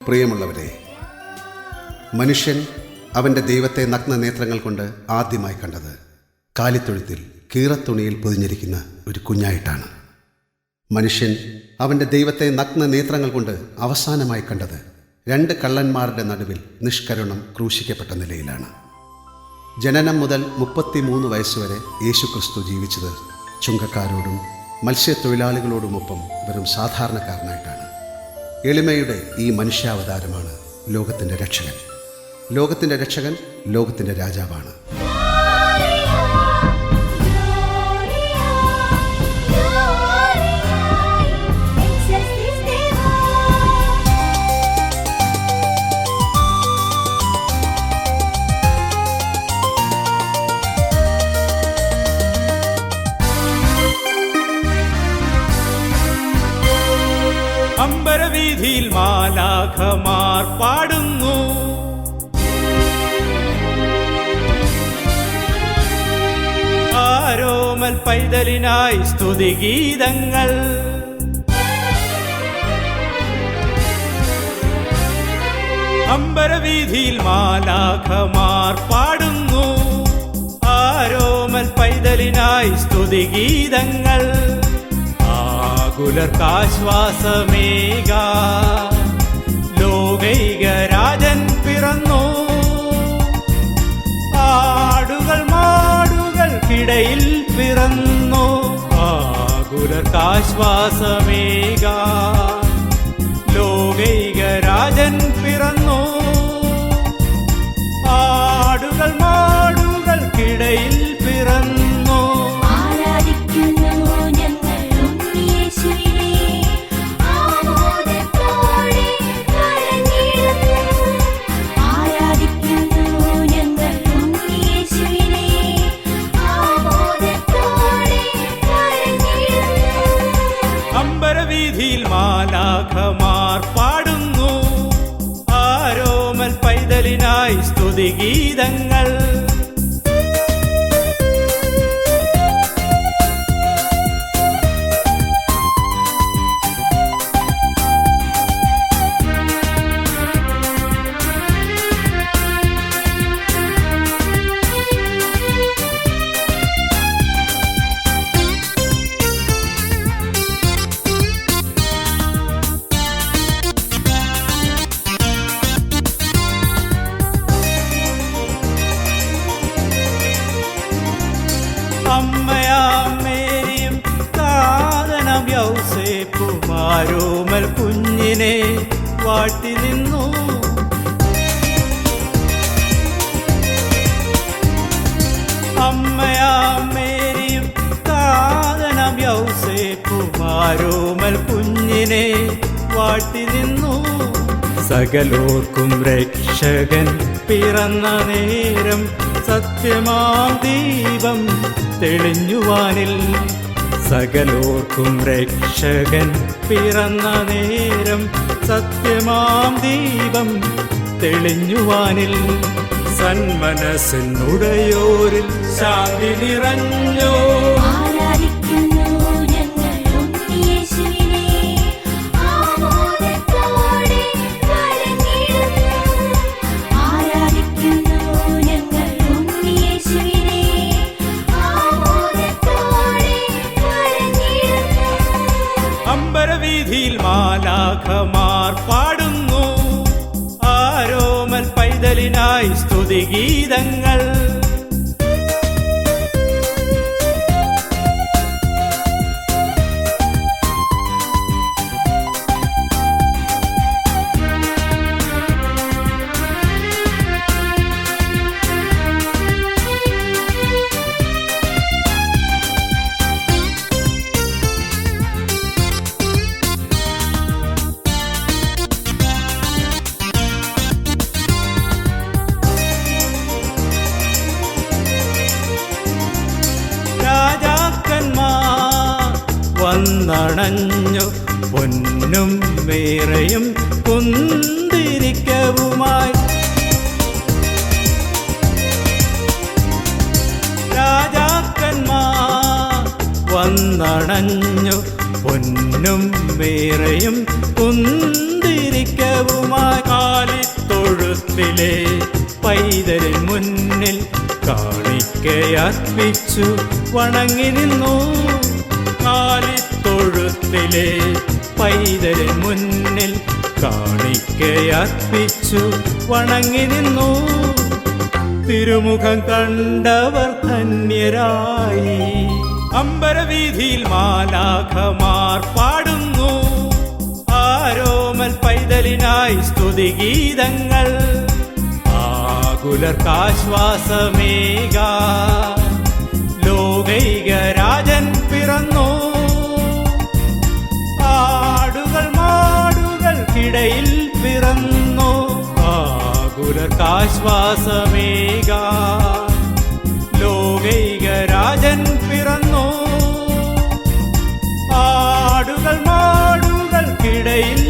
പ്രിയമുള്ളവരെ മനുഷ്യൻ അവന്റെ ദൈവത്തെ നഗ്ന നേത്രങ്ങൾ കൊണ്ട് ആദ്യമായി കണ്ടത് കാലിത്തൊഴുത്തിൽ കീറത്തുണിയിൽ പൊതിഞ്ഞിരിക്കുന്ന ഒരു കുഞ്ഞായിട്ടാണ്. മനുഷ്യൻ അവന്റെ ദൈവത്തെ നഗ്ന നേത്രങ്ങൾ കൊണ്ട് അവസാനമായി കണ്ടത് രണ്ട് കള്ളന്മാരുടെ നടുവിൽ നിഷ്കരുണം ക്രൂശിക്കപ്പെട്ട നിലയിലാണ്. ജനനം മുതൽ മുപ്പത്തിമൂന്ന് വയസ്സുവരെ യേശുക്രിസ്തു ജീവിച്ചത് ചുങ്കക്കാരോടും മത്സ്യത്തൊഴിലാളികളോടുമൊപ്പം വെറും സാധാരണക്കാരനായിട്ടാണ്. എളിമയുടെ ഈ മനുഷ്യാവതാരമാണ് ലോകത്തിന്റെ രക്ഷകൻ. ലോകത്തിന്റെ രക്ഷകൻ ലോകത്തിന്റെ രാജാവാണ്. അമ്പരവീതിയിൽ മാലാഖമാർ പാടുന്നു. ആരോമൽ പൈതലിനായി സ്തുതിഗീതങ്ങൾ അമ്പരവീതിയിൽ മാലാഖമാർ പാടുന്നു. ആരോമൽ പൈതലിനായി സ്തുതിഗീതങ്ങൾ ആകുലർക്കാശ്വാസമേക ലോകൈക രാജൻ പിറന്നു. ആടുകൾ മാടുകൾക്കിടയിൽ പിറന്നു. ആകുലർക്കാശ്വാസമേക ലോകൈക രാജൻ പിറന്നു. അമ്പരവീതിയിൽ അമ്മയാം മേരിയും കാതനം യൗസേപ്പും ആരോമൽ കുഞ്ഞിനെ വാട്ടി നിന്നു. അമ്മയാം മേരിയും കാതനം യൗസേപ്പും ആരോമൽ കുഞ്ഞിനെ വാട്ടി നിന്നു. സകലോർക്കും രക്ഷകൻ പിറന്ന നേരം സത്യമാം ദീപം തെളിഞ്ഞുവാനിൽ. സകലോർക്കും രക്ഷകൻ പിറന്ന നേരം സത്യമാം ദീപം തെളിഞ്ഞുവാനിൽ. സന്മനസ്സിനുടയോരിൽ ശാന്തി നിറഞ്ഞോ? സ്തുതിഗീതങ്ങൾ വന്നണഞ്ഞു. പൊന്നും വേറെയും കുന്തിരിക്കവുമായി. രാജാക്കന്മാർ വന്നടഞ്ഞു പൊന്നും വേറെയും കുന്തിരിക്കവുമായി. കാലിത്തൊഴുത്തിലെ പൈതലിൽ മുന്നിൽ കാണിക്കയർപ്പിച്ചു. വണങ്ങി നിന്നു. കാലിത്തൊഴുത്തിലെ പൈതരെ മുന്നിൽ കാണിക്കയർപ്പിച്ചു വണങ്ങി നിന്നു. തിരുമുഖം കണ്ടവർ ധന്യരായി. അമ്പരവീതിയിൽ മാലാഖമാർ പാടുന്നു. ആരോമൽ പൈതലിനായി സ്തുതിഗീതങ്ങൾ ആകുലർക്കാശ്വാസമേക. ലോകൈക ഉണർക്കാശ്വാസമേക ലോകൈക രാജൻ പിറന്നു. ആടുകൾ മാടുകൾക്കിടയിൽ